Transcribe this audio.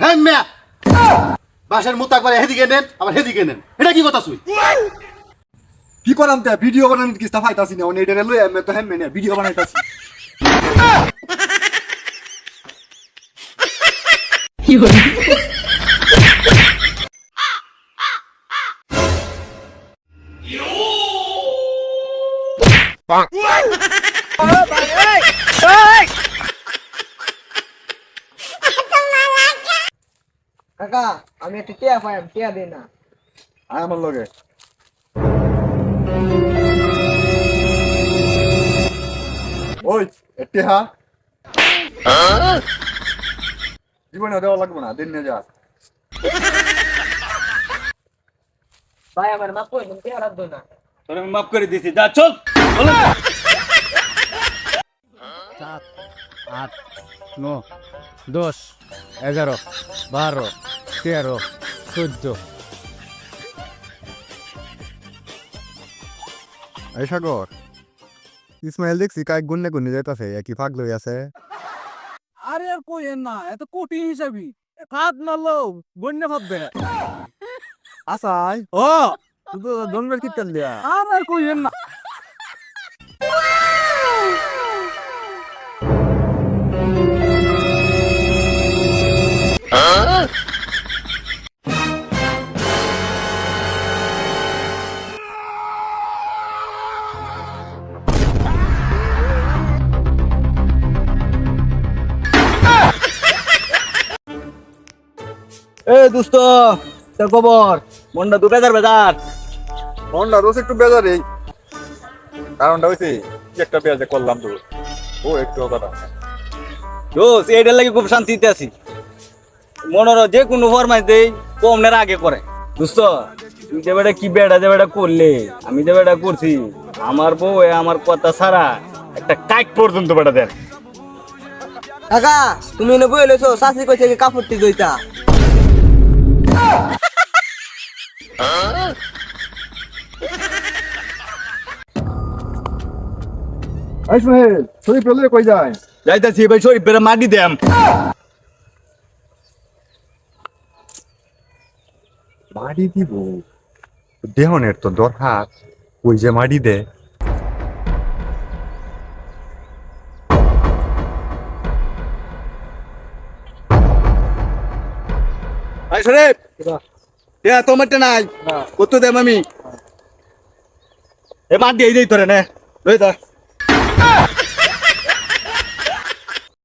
হ্যাঁ মিয়া বাসের মুখ একবার হেদিকে নেন আবার হেদিকে নেন এটা কি কথা শুই কি করাম তে ভিডিও বানানি কি সাফাইতাছি না ওনে এটা লই আমি তো হেম মেনে ভিডিও বানাইতাছি কাকা আমি একটু টিয়া পাই টিয়া দিই না। আয় আমার লগে। ওই হা জীবনে দেওয়া লাগবে না দিন নিয়ে যা। ভাই আমার মা কই? টিয়া রাখব না। তোরে আমি মাফ করে দিছি যা চল। সাত আট ন দশ এগারো বারো তেরো চোদ্দ। এই সাগর ইসমাইল দেখছি কাক গুন্নে গুন্নে যাইতাছে একই ফাঁক লই আছে? আরে আর কই না এত কোটি হিসাবি না লো গণ্য ভাববে। আসাই ও তুই কি কীর্তন দিয়া। আর আর কই না। এ দোস্ত তোর খবর? মনটা দু বেজার বেজার। মনটা রোজ একটু কারণটা কি করলাম তো। ও একটু কথা দোস এইটার লাগে খুব শান্তিতে আছি। মনের যে কোনো ফরমাইশ দেই কমনের আগে করে। দোস্ত তুই যে বেটা কি বেটা যে বেটা করলে আমি যে বেটা করছি আমার বউ এ আমার কথা ছাড়া একটা কাক পর্যন্ত বেটা দেন কাকা তুমি এনে বই লইছো শাসি কইছে কি কাপড়টি দইতা ইসমাইল শরীফ লই কই যায়? যাইতাছি ভাই শরীফ বেড়া মাটি দেম। মাটি দিব? দেহনের তো দরকার। ওই যে মাটি দে। ভাই শরীফ এ তোমারটা নাই। কত দেব আমি? এ মাঠ দিয়ে যাই তোরে নে। লই দা